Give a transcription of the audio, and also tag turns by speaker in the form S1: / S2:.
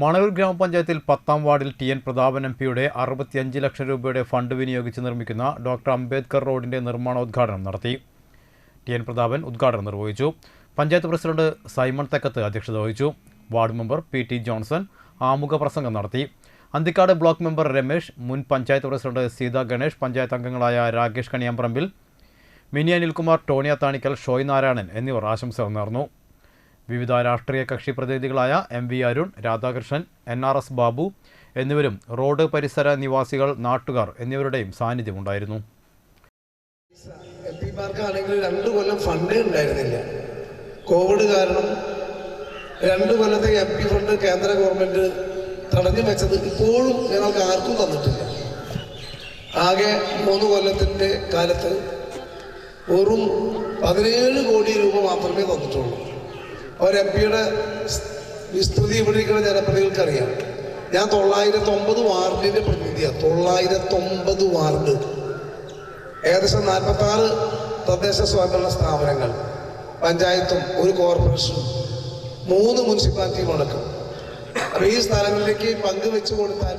S1: മണലൂർ ഗ്രാമപഞ്ചായത്തിൽ പത്താം വാർഡിൽ ടി എൻ പ്രതാപൻ എം പിയുടെ അറുപത്തിയഞ്ച് ലക്ഷം രൂപയുടെ ഫണ്ട് വിനിയോഗിച്ച് നിർമ്മിക്കുന്ന ഡോക്ടർ അംബേദ്കർ റോഡിന്റെ നിർമ്മാണോദ്ഘാടനം നടത്തി. ടി എൻ പ്രതാപൻ ഉദ്ഘാടനം നിർവഹിച്ചു. പഞ്ചായത്ത് പ്രസിഡന്റ് സൈമൺ തെക്കത്ത് അധ്യക്ഷത വഹിച്ചു. Ward member P T Johnson ആമുഖ പ്രസംഗം നടത്തി. അന്തിക്കാട് ബ്ലോക്ക് മെമ്പർ രമേശ് മുൻ പഞ്ചായത്ത് പ്രസിഡന്റ് സീത ഗണേഷ് പഞ്ചായത്ത് അംഗങ്ങളായ രാകേഷ് കണിയാമ്പറമ്പിൽ മിനി അനിൽകുമാർ ടോണിയ താണിക്കൽ ഷോയ് നാരായണൻ എന്നിവർ ആശംസകൾ നേർന്നു. വിവിധ രാഷ്ട്രീയ കക്ഷി പ്രതിനിധികളായ M V Arun Radhakrishnan N R S Babu എന്നിവരും റോഡ് പരിസര നിവാസികൾ നാട്ടുകാർ എന്നിവരുടെയും സാന്നിധ്യമുണ്ടായിരുന്നു.
S2: പിമാർക്കാണെങ്കിൽ രണ്ട് കൊല്ലം ഫണ്ടേ ഉണ്ടായിരുന്നില്ല. കോവിഡ് കാരണം രണ്ട് കൊല്ലത്തെ എം പി ഫണ്ട് കേന്ദ്ര ഗവൺമെന്റ് തടഞ്ഞു വെച്ചത് ഇപ്പോഴും ഞങ്ങൾക്ക് ആർക്കും തന്നിട്ടില്ല. ആകെ മൂന്ന് കൊല്ലത്തിന്റെ കാലത്ത് വെറും പതിനേഴ് കോടി രൂപ മാത്രമേ തന്നിട്ടുള്ളൂ. ഒരു എം പിയുടെ വിസ്തൃതി ഇവിടെ ഇരിക്കുന്ന ജനപ്രതിനിധികൾക്ക് അറിയാം ഞാൻ തൊള്ളായിരത്തി ഒമ്പത് വാർഡിന്റെ പ്രതിനിധിയാണ് തൊള്ളായിരത്തി ഒമ്പത് വാർഡ്. ഏകദേശം നാൽപ്പത്തി ആറ് തദ്ദേശ സ്വയംഭരണ സ്ഥാപനങ്ങൾ പഞ്ചായത്തും ഒരു കോർപ്പറേഷനും മൂന്ന് മുനിസിപ്പാലിറ്റിയും അടക്കം. അപ്പൊ ഈ സ്ഥലങ്ങളിലേക്ക് പങ്കുവെച്ചു കൊടുത്താൽ